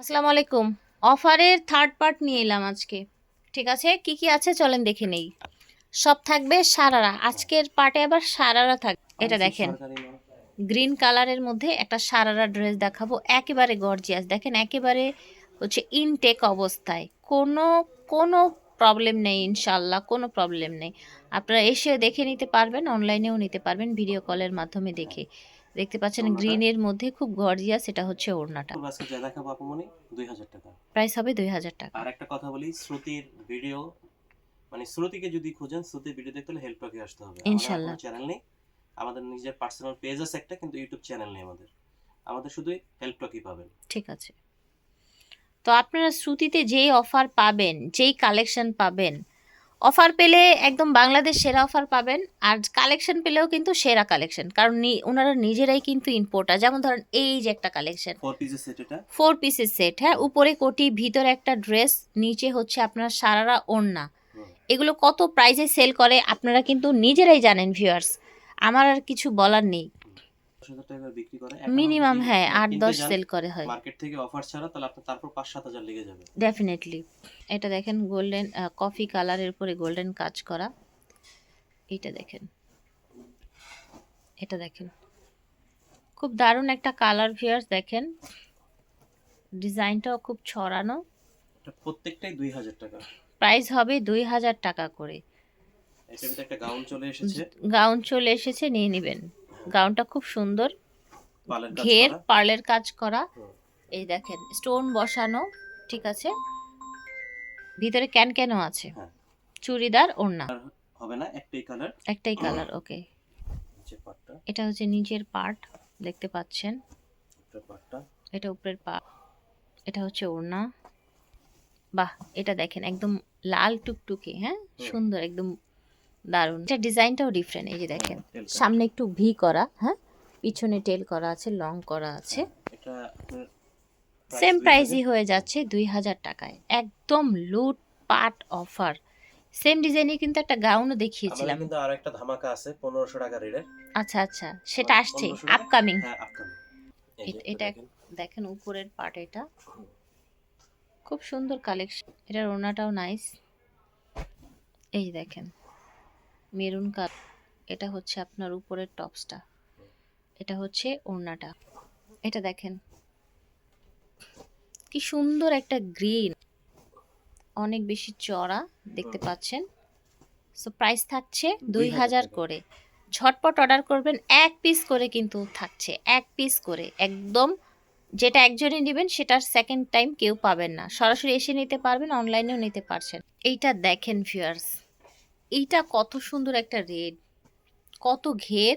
আসসালামু আলাইকুম। অফারের থার্ড পার্ট নিয়ে এলাম আজকে। ঠিক আছে? কি কি আছে চলেন দেখে নেই। সব থাকবে সারারা। আজকের পার্টে আবার সারারা থাকবে এটা দেখেন। গ্রিন কালারের মধ্যে একটা সারারা ড্রেস দেখাবো। একেবারে গর্জিয়াস দেখেন একেবারে হচ্ছে ইনটেক অবস্থায়। কোনো কোনো প্রবলেম নেই ইনশাল্লাহ কোনো প্রবলেম নেই। আপনারা এসে দেখে নিতে পারবেন অনলাইনেও নিতে পারবেন ভিডিও কলের মাধ্যমে দেখে। দেখতে পাচ্ছেন? গ্রিনের মধ্যে খুব গর্জিয়াস এটা হচ্ছে ওড়নাটা। আজকে যা দেখাবো আপুমনি দুই হাজার টাকা। প্রাইস হবে দুই হাজার টাকা। আর একটা কথা বলি শ্রুতির ভিডিও মানে শ্রুতিকে যদি খোঁজেন শ্রুতির ভিডিও দেখতে হলে হেল্প টকে আসতে হবে। ইনশাল্লাহ। চ্যানেল নেই। আমাদের নিজের পার্সোনাল পেজ আছে একটা কিন্তু ইউটিউব চ্যানেল নেই আমাদের। আমাদের শুধু হেল্প টকই পাবেন। ঠিক আছে। তো আপনারা শ্রুতিতে যেই অফার পাবেন যেই কালেকশন পাবেন অফার পেলে একদম বাংলাদেশ সেরা অফার পাবেন আর কালেকশন পেলেও কিন্তু সেরা কালেকশন কারণ ওনারা নিজেরাই কিন্তু ইম্পোর্টার যেমন ধরেন এই যে একটা কালেকশন। ফোর পিসের সেট হ্যাঁ উপরে কোটি ভিতরে একটা ড্রেস নিচে হচ্ছে আপনার সারারা ওড়না। এগুলো কত প্রাইসে সেল করে আপনারা কিন্তু নিজেরাই জানেন ভিউয়ার্স আমার আর কিছু বলার নেই। মিনিমাম হ্যাঁ আট দশ সেল করে হয়। মার্কেট থেকে অফার ছাড়া তাহলে আপনার তারপর পাঁচ সাত হাজার লেগে যাবে। ডেফিনেটলি এটা দেখেন গোল্ডেন কফি কালারের উপরে গোল্ডেন কাজ করা। এটা দেখেন। এটা দেখেন। খুব দারুণ একটা কালার ভিয়ার্স দেখেন। ডিজাইনটাও খুব ছড়ানো। প্রত্যেকটাই দুই হাজার টাকা। প্রাইস হবে দুই হাজার টাকা করে। গাউন চলে এসেছে। গাউন চলে এসেছে নিয়ে নেবেন। গাউনটা খুব সুন্দর। ঘের পার্লের কাজ করা। এই দেখেন স্টোন বসানো ঠিক আছে? ভিতরে ক্যান ক্যানও আছে। হ্যাঁ। চুড়িদার ওড়না। হবে না একটাই কালার একটাই কালার ওকে এটা হচ্ছে নিচের পার্ট দেখতে পাচ্ছেন? এটা উপরের পা এটা হচ্ছে ওড়না। বাহ এটা দেখেন একদম লাল টুকটুকে হ্যাঁ? সুন্দর একদম দারুণ। এটা ডিজাইনটাও ডিফারেন্ট এই যে দেখেন। হ্যাঁ, সামনে একটু ভি করা হ্যাঁ? পিছনে টেল করা আছে লং করা আছে। এটা সেম দুই প্রাইসই হয়ে যাচ্ছে দুই হাজার টাকায়। একদম লুট পাট অফার সেম ডিজাইনে কিন্তু একটা গাউনও দেখিয়েছিলাম। কিন্তু আরও একটা ধামাকা আছে পনেরোশো টাকা রেটের আচ্ছা আচ্ছা সেটা আসছে আপকামিং হ্যাঁ আপকামিং এটা দেখেন। উপরের পার্ট এটা। খুব সুন্দর কালেকশন এটার ওড়নাটাও নাইস এই দেখেন। মেরুন কালার এটা হচ্ছে আপনার উপরের টপসটা। এটা হচ্ছে ওড়নাটা। এটা দেখেন। কি সুন্দর একটা গ্রিন। অনেক বেশি চড়া দেখতে পাচ্ছেন। সো প্রাইস থাকছে দুই হাজার করে। ঝটপট অর্ডার করবেন। এক পিস করে কিন্তু থাকছে। এক পিস করে। একদম যেটা একজনই নেবেন সেটার সেকেন্ড টাইম কেউ পাবেন না। সরাসরি এসে নিতে পারবেন অনলাইনেও নিতে পারছেন। এইটা দেখেন ফিয়ার্স এইটা কত সুন্দর একটা রেড। কত ঘের।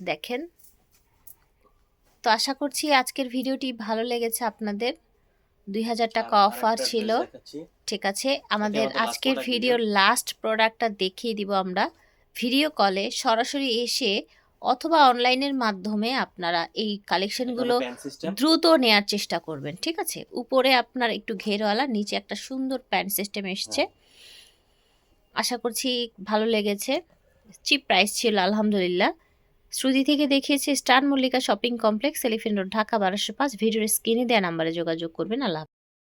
দেখেন। তো আশা করছি আজকের ভিডিওটি ভালো লেগেছে আপনাদের। দুই হাজার টাকা অফার ছিল। ঠিক আছে। আমাদের আজকের ভিডিওর লাস্ট প্রোডাক্টটা দেখিয়ে দিব আমরা। ভিডিও কলে সরাসরি এসে অথবা অনলাইনের মাধ্যমে আপনারা এই কালেকশনগুলো। দ্রুত নেয়ার চেষ্টা করবেন। ঠিক আছে? উপরে আপনার একটু ঘেরওয়ালা নিচে একটা সুন্দর প্যান্ট সিস্টেম এসছে। আশা করছি ভালো লেগেছে। চিপ প্রাইস ছিল, আলহামদুলিল্লাহ। শ্রুতি থেকে দেখিয়েছে, star Mallika shopping complex elephant road, Dhaka, বারোশো পাঁচ। ভিডিওর স্ক্রিনে দেওয়া নাম্বারে যোগাযোগ করবেন। আল্লাহ।